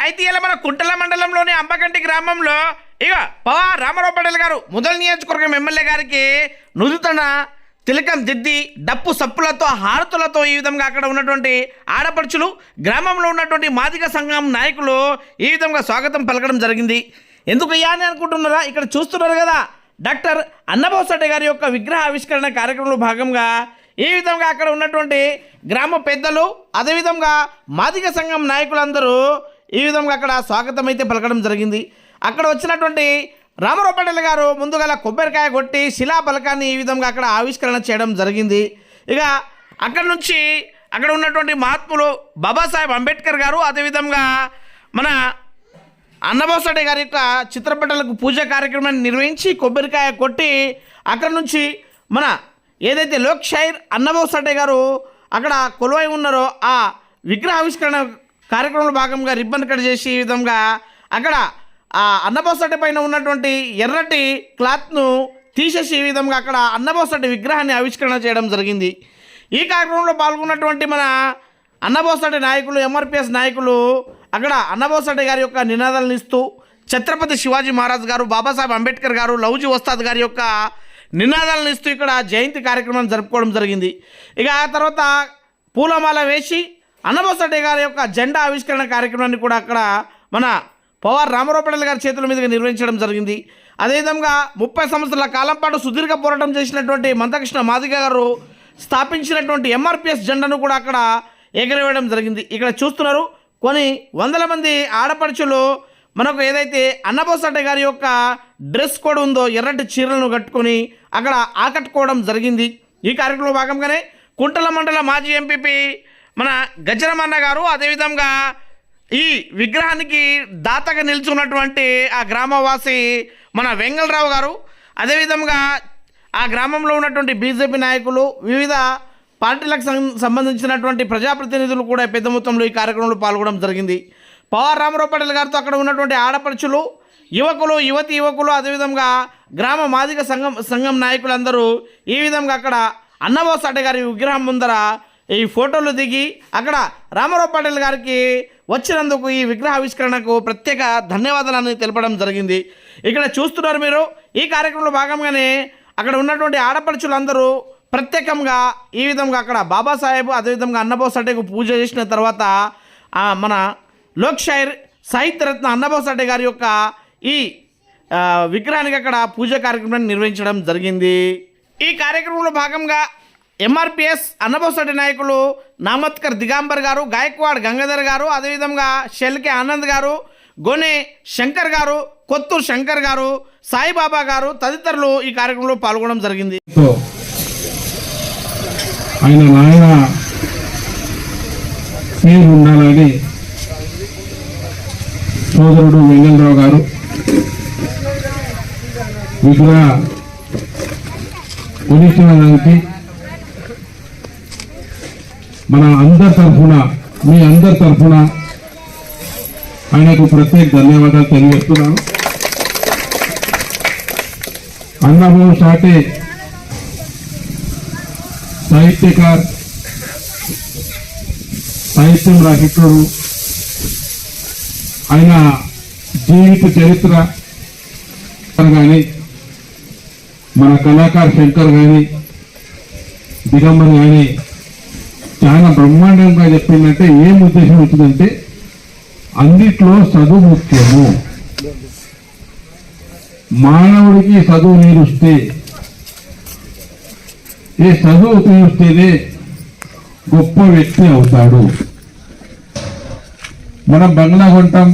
అయితే ఇలా మన కుంటల మండలంలోని అంబకంటి గ్రామంలో ఇక పవా రామారావు పటేల్ గారు మొదటి నియోజకవర్గం ఎమ్మెల్యే గారికి నుదుతన తిలకం దిద్ది డప్పు సప్పులతో హారతులతో ఈ విధంగా అక్కడ ఉన్నటువంటి ఆడపడుచులు గ్రామంలో ఉన్నటువంటి మాదిక సంఘం నాయకులు ఈ విధంగా స్వాగతం పలకడం జరిగింది. ఎందుకు అయ్యా అని అనుకుంటున్నారా? ఇక్కడ చూస్తున్నారు కదా డాక్టర్ అన్నబోసడ్డ గారి యొక్క విగ్రహ ఆవిష్కరణ కార్యక్రమంలో భాగంగా ఈ విధంగా అక్కడ ఉన్నటువంటి గ్రామ పెద్దలు అదేవిధంగా మాదిక సంఘం నాయకులందరూ ఈ విధంగా అక్కడ స్వాగతం అయితే పలకడం జరిగింది. అక్కడ వచ్చినటువంటి రామారావు గారు ముందుగా కొబ్బరికాయ కొట్టి శిలా పలకాన్ని ఈ విధంగా అక్కడ ఆవిష్కరణ చేయడం జరిగింది. ఇక అక్కడ నుంచి అక్కడ ఉన్నటువంటి మహాత్ములు బాబాసాహెబ్ అంబేద్కర్ గారు అదేవిధంగా మన అన్నబోసడే గారి యొక్క చిత్రపటాలకు పూజ కార్యక్రమాన్ని నిర్వహించి కొబ్బరికాయ కొట్టి అక్కడ నుంచి మన ఏదైతే లోక్ షైర్ అన్నబోసడే గారు అక్కడ కొలువై ఉన్నారో ఆ విగ్రహ ఆవిష్కరణ కార్యక్రమంలో భాగంగా రిబ్బన్ కట్ చేసి ఈ విధంగా అక్కడ ఆ అన్నబోసడ్డ పైన ఉన్నటువంటి ఎర్రటి క్లాత్ను తీసేసి ఈ విధంగా అక్కడ అన్నబోసడ్డ విగ్రహాన్ని ఆవిష్కరణ చేయడం జరిగింది. ఈ కార్యక్రమంలో పాల్గొన్నటువంటి మన అన్నబోసడ్డ నాయకులు ఎంఆర్పిఎస్ నాయకులు అక్కడ అన్నబోసడ్డ గారి యొక్క నినాదాలను ఇస్తూ ఛత్రపతి శివాజీ మహారాజ్ గారు బాబాసాహెబ్ అంబేద్కర్ గారు లౌజీ వస్తాద్ గారి యొక్క నినాదాలను ఇస్తూ ఇక్కడ జయంతి కార్యక్రమం జరుపుకోవడం జరిగింది. ఇక ఆ తర్వాత పూలమాల వేసి అన్నబోసడ్డ గారి యొక్క జెండా ఆవిష్కరణ కార్యక్రమాన్ని కూడా అక్కడ మన పవార్ రామారావు గారి చేతుల మీదుగా నిర్వహించడం జరిగింది. అదేవిధంగా ముప్పై సంవత్సరాల కాలం పాటు సుదీర్ఘ పోరాటం చేసినటువంటి మందకృష్ణ మాదిగ గారు స్థాపించినటువంటి ఎంఆర్పిఎస్ జెండాను కూడా అక్కడ ఎగరవేయడం జరిగింది. ఇక్కడ చూస్తున్నారు కొన్ని వందల మంది ఆడపడుచులు మనకు ఏదైతే అన్నబోసడ్డ గారి యొక్క డ్రెస్ కోడ్ ఉందో ఎర్రటి చీరలను కట్టుకొని అక్కడ ఆకట్టుకోవడం జరిగింది. ఈ కార్యక్రమంలో భాగంగానే కుంటల మండల మాజీ ఎంపీపీ మన గజరమన్న గారు అదేవిధంగా ఈ విగ్రహానికి దాతగా నిల్చున్నటువంటి ఆ గ్రామవాసి మన వెంగళరావు గారు అదేవిధంగా ఆ గ్రామంలో ఉన్నటువంటి బీజేపీ నాయకులు వివిధ పార్టీలకు సం- సంబంధించినటువంటి ప్రజాప్రతినిధులు కూడా పెద్ద మొత్తంలో ఈ కార్యక్రమంలో పాల్గొనడం జరిగింది. పవర్ రామారావు పటేల్ గారితో అక్కడ ఉన్నటువంటి ఆడపడుచులు యువకులు యువతి యువకులు అదేవిధంగా గ్రామ మాదిక సంఘం సంఘం నాయకులందరూ ఈ విధంగా అక్కడ అన్నబోసాట గారి విగ్రహం ముందర ఈ ఫోటోలు దిగి అక్కడ రామారావు పటేల్ గారికి వచ్చినందుకు ఈ విగ్రహ ఆవిష్కరణకు ప్రత్యేక ధన్యవాదాలను తెలపడం జరిగింది. ఇక్కడ చూస్తున్నారు మీరు ఈ కార్యక్రమంలో భాగంగానే అక్కడ ఉన్నటువంటి ఆడపడుచులందరూ ప్రత్యేకంగా ఈ విధంగా అక్కడ బాబాసాహెబ్ అదేవిధంగా అన్నబోసడ్డకు పూజ చేసిన తర్వాత మన లోక్ షైర్ సాహిత్యరత్న అన్నబోసడ్డ గారి యొక్క ఈ విగ్రహానికి అక్కడ పూజ కార్యక్రమాన్ని నిర్వహించడం జరిగింది. ఈ కార్యక్రమంలో భాగంగా ఎంఆర్పిఎస్ అన్నబోసటి నాయకులు నామత్కర్ దిగాంబర్ గారు గాయక్వాడ్ గంగాధర్ గారు అదేవిధంగా షెల్కే ఆనంద్ గారు గోనె శంకర్ గారు కొత్తూరు శంకర్ గారు సాయిబాబా గారు తదితరులు ఈ కార్యక్రమంలో పాల్గొనడం జరిగింది. ఆయన నాయన పేరు ఉండాలని సోదరుడు వెంగళరావు గారు విగ్రహ కొనిచ్చినందుకు మన అందరి తరఫున మీ అందరి తరఫున ఆయనకు ప్రత్యేక ధన్యవాదాలు తెలియజేస్తున్నాను. అన్నమో సాటే సాహిత్యకార్ సాహిత్యం రాసేటోడు ఆయన జీవిత చరిత్ర కానీ మన కళాకార్ శంకర్ కానీ దిగంబర్ కానీ చాలా బ్రహ్మాండంగా చెప్పిందంటే ఏం ఉద్దేశం వచ్చిందంటే అన్నిట్లో చదువు ముఖ్యము. మానవుడికి చదువు నీరుస్తే ఏ చదువు తీస్తేనే గొప్ప వ్యక్తి అవుతాడు. మనం బంగ్లా కొంటాం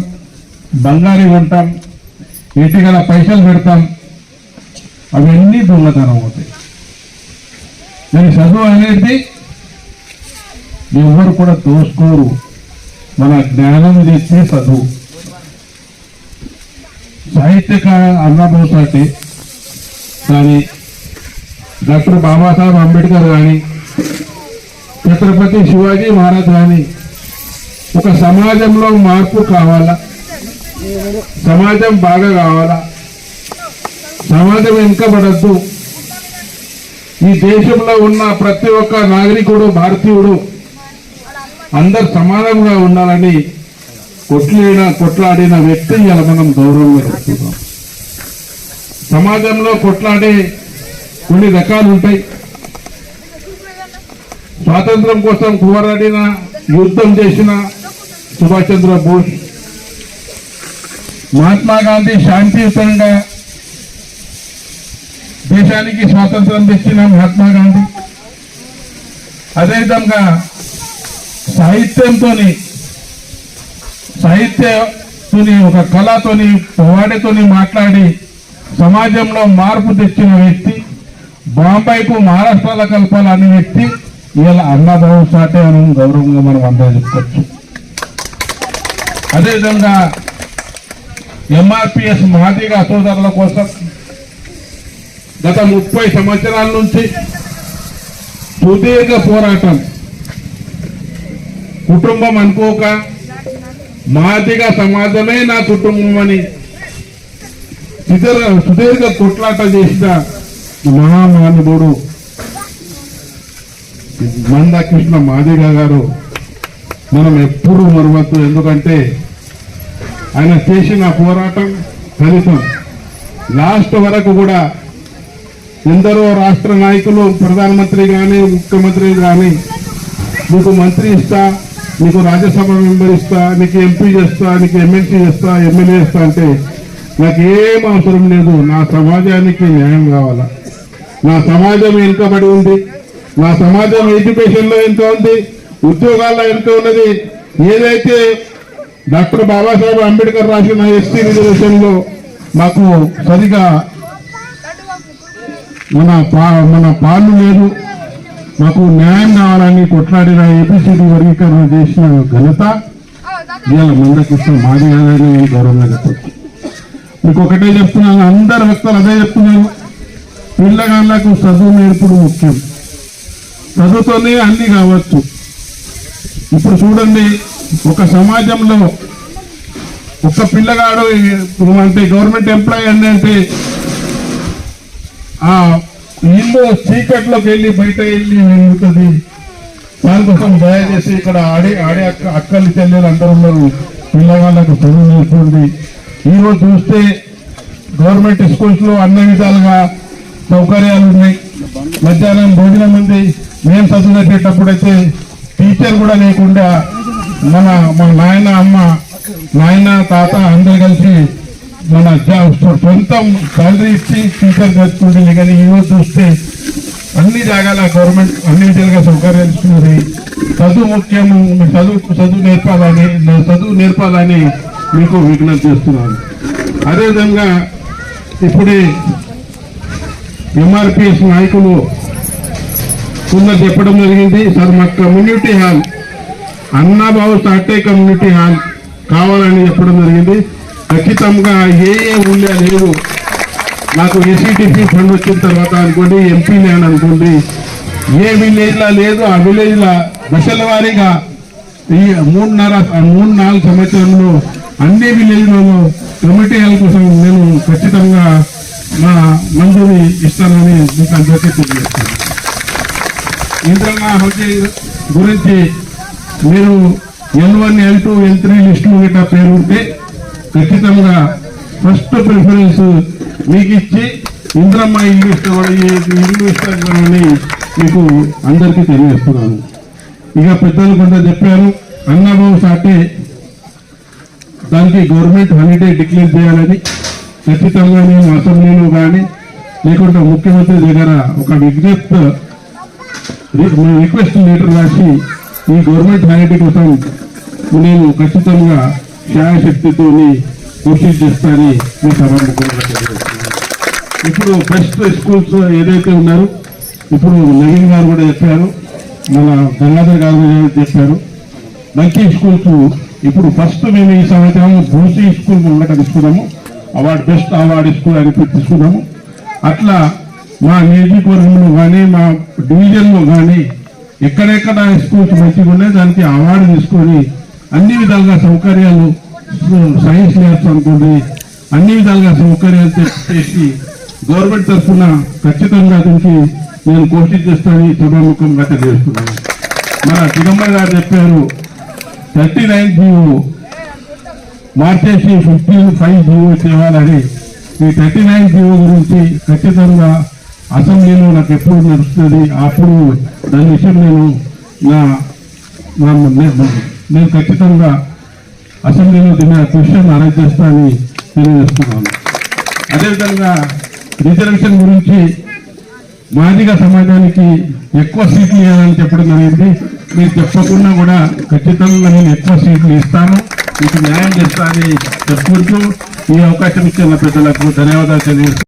బంగారీ కొంటాం ఇంటి గల పైసలు పెడతాం అవన్నీ దొంగతనం అవుతాయి. దాని చదువు అనేది ఎవరు కూడా దోసుకోరు మన జ్ఞానం తెచ్చే చదువు. సాహిత్యక అన్నబోసాటి కానీ డాక్టర్ బాబాసాహెబ్ అంబేద్కర్ కానీ ఛత్రపతి శివాజీ మహారాజ్ కానీ ఒక సమాజంలో మార్పు కావాలా? సమాజం బాగా కావాలా? సమాజం వెనుకబడద్దు. ఈ దేశంలో ఉన్న ప్రతి ఒక్క నాగరికుడు భారతీయుడు అందరు సమానంగా ఉండాలని కొట్లాడిన కొట్లాడిన వ్యక్తి ఇలా మనం గౌరవంగా చెప్తున్నాం. సమాజంలో కొట్లాడే కొన్ని రకాలు ఉంటాయి. స్వాతంత్రం కోసం పోరాడిన యుద్ధం చేసిన సుభాష్ చంద్ర బోస్ మహాత్మా గాంధీ శాంతియుతంగా దేశానికి స్వాతంత్రం తెచ్చిన మహాత్మా గాంధీ. అదేవిధంగా సాహిత్యంతో సాహిత్యతోని ఒక కళతోని వాడితోని మాట్లాడి సమాజంలో మార్పు తెచ్చిన వ్యక్తి బాంబాయికు మహారాష్ట్రలో కలపాలనే వ్యక్తి ఇవాళ అన్నభావం సాటే అని గౌరవంగా మనం అందరూ చెప్పుకోవచ్చు. అదేవిధంగా ఎంఆర్పిఎస్ మాదిగా సోదరుల కోసం గత ముప్పై సంవత్సరాల నుంచి సుదీర్ఘ పోరాటం కుటుంబం అనుకోక మాదిగా సమాజమే నా కుటుంబం అని సుదీర్ఘ సుదీర్ఘ కొట్లాట చేసిన మహామానుభుడు మందకృష్ణ మాదిగ గారు మనం ఎప్పుడూ మరవద్దు ఎందుకంటే ఆయన చేసిన పోరాటం ఫలితం. లాస్ట్ వరకు కూడా ఎందరో రాష్ట్ర నాయకులు ప్రధానమంత్రి కానీ ముఖ్యమంత్రి కానీ మీకు మంత్రి ఇస్తా నీకు రాజ్యసభ మెంబర్ ఇస్తా నీకు ఎంపీ చేస్తా నీకు ఎమ్మెల్సీ చేస్తా ఎమ్మెల్యే చేస్తా అంటే నాకు ఏం అవసరం లేదు. నా సమాజానికి న్యాయం కావాలా? నా సమాజం వెనుకబడి ఉంది? నా సమాజం ఎడ్యుకేషన్లో ఎంత ఉంది? ఉద్యోగాల్లో ఎంత ఉన్నది? ఏదైతే డాక్టర్ బాబాసాహెబ్ అంబేద్కర్ రాసిన ఎస్టీ రిజర్వేషన్లో మాకు సరిగా మన పా మన పాలు లేదు. మాకు న్యాయం కావాలని కొట్లాడిన ఏపీసీటీ వర్గీకరణ చేసిన ఘనత ఇవాళ మందకృష్ణ మాది కాదని నేను గౌరవంగా చెప్పచ్చు మీకు ఒకటే చెప్తున్నాను అందరు వ్యక్తులు అదే చెప్తున్నాను. పిల్లగాళ్ళకు చదువు నేర్పుడు ముఖ్యం. చదువుతోనే అన్ని కావచ్చు. ఇప్పుడు చూడండి ఒక సమాజంలో ఒక పిల్లగాడు ఇప్పుడు అంటే గవర్నమెంట్ ఎంప్లాయీ అంటే ఆ ఇల్లు చీకట్లోకి వెళ్ళి బయట వెళ్ళి వెలుగుతుంది దానికోసం దయచేసి ఇక్కడ ఆడే ఆడే అక్క అక్కలు చెల్లెలు అందరూ ఉన్నారు. పిల్లగాళ్ళకు చదువు నేర్చుకోండి. ఈరోజు చూస్తే గవర్నమెంట్ స్కూల్స్లో అన్ని విధాలుగా సౌకర్యాలు ఉన్నాయి. మధ్యాహ్నం భోజనం ఉంది. మేము చదువుకునేటప్పుడు టీచర్ కూడా లేకుండా మన మన నాయన అమ్మ నాయన తాత అందరు కలిసి మన జా- సొ- సొంతం శాలరీ ఇచ్చి టీచర్ చదువుకుంటుంది కానీ ఈరోజు చూస్తే అన్ని జాగాల గవర్నమెంట్ అన్ని విధాలుగా సౌకర్యాలు ఇస్తున్నది చదువు ముఖ్యము చదువు చదువు నేర్పాలని చదువు నేర్పాలని మీకు విజ్ఞప్తి చేస్తున్నాను. అదేవిధంగా ఇప్పుడే ఎంఆర్పిఎస్ నాయకులు కింద చెప్పడం జరిగింది. సార్ మా community hall Annababu Sathe community hall కావాలని చెప్పడం జరిగింది. ఖచ్చితంగా ఏ ఏ ఊళ్ళో లేదు నాకు ఎస్సీటీసీ ఫండ్ వచ్చిన తర్వాత అనుకోండి ఎంపీ నేను అనుకోండి ఏ విలేజ్లో లేదు ఆ విలేజ్లో దశల వారీగా ఈ మూడున్నర మూడు నాలుగు సంవత్సరంలో అన్ని విలేజ్లలో కమిటీ కోసం నేను ఖచ్చితంగా నా మంజూరి ఇస్తానని మీకు అందరికీ తెలియజేస్తాను. ఇంద్రన్న హోజీ గురించి మీరు L one L two L three లిస్టులు గిట్ట పేరు ఉంటే ఖచ్చితంగా ఫస్ట్ ప్రిఫరెన్స్ మీకు ఇచ్చి ఇంద్రమ్మ ఇల్లు ఇష్టపడి ఇల్లు ఇస్తామని మీకు అందరికీ తెలియజేస్తున్నాను. ఇక పెద్దలు కొంత చెప్పారు అన్నబాబు సాటే దానికి గవర్నమెంట్ హాలిడే డిక్లేర్ చేయాలని ఖచ్చితంగా నేను అసెంబ్లీలో కానీ లేకుంటే ముఖ్యమంత్రి దగ్గర ఒక విజ్ఞప్తి రిక్వెస్ట్ లెటర్ రాసి ఈ గవర్నమెంట్ హాలిడే కోసం నేను ఖచ్చితంగా శాయశక్తితో కృషి మీ ఇప్పుడు బెస్ట్ స్కూల్స్ ఏదైతే ఉన్నారో ఇప్పుడు నవీన్ గారు కూడా చెప్పారు మన గంగాధర్ గారు కూడా చెప్పారు మంచి స్కూల్స్ ఇప్పుడు ఫస్ట్ మేము ఈ సంవత్సరం బూసీ స్కూల్ ముంగట తీసుకున్నాము అవార్డు బెస్ట్ అవార్డు స్కూల్ అని తీసుకున్నాము. అట్లా మా నియోజకవర్గంలో కానీ మా డివిజన్లో కానీ ఎక్కడెక్కడ స్కూల్స్ మంచిగా ఉన్నాయి దానికి అవార్డు తీసుకొని అన్ని విధాలుగా సౌకర్యాలు సైన్స్ ల్యాబ్స్ అనుకోండి అన్ని విధాలుగా సౌకర్యాలు చేసి గవర్నమెంట్ తరఫున ఖచ్చితంగా దీనికి నేను కోషిష్ చేస్తానని సభాముఖంగా తెలియజేస్తున్నాను మన దిగంబర్ గారు చెప్పారు థర్టీ నైన్ జీవో మార్చేసి ఫిఫ్టీన్ ఫైవ్ జీవో చేయాలని ఈ థర్టీ నైన్ జీవో గురించి ఖచ్చితంగా అసెంబ్లీలో నాకు ఎప్పుడు నడుస్తుంది అప్పుడు దాని విషయం నేను నా నా- నేను ఖచ్చితంగా అసెంబ్లీలో దీని క్వశ్చన్ అరేంజ్ చేస్తానని తెలియజేస్తున్నాను అదేవిధంగా రిజర్వేషన్ గురించి మాదిగ సమాజానికి ఎక్కువ సీట్లు ఇవ్వాలని చెప్పడం జరిగింది మీరు చెప్పకుండా కూడా ఖచ్చితంగా నేను ఎక్కువ సీట్లు ఇస్తాను. మీకు న్యాయం చేస్తానని చెప్పుకుంటూ ఈ అవకాశం ఇచ్చిన ప్రజలకు ధన్యవాదాలు తెలియజేస్తాను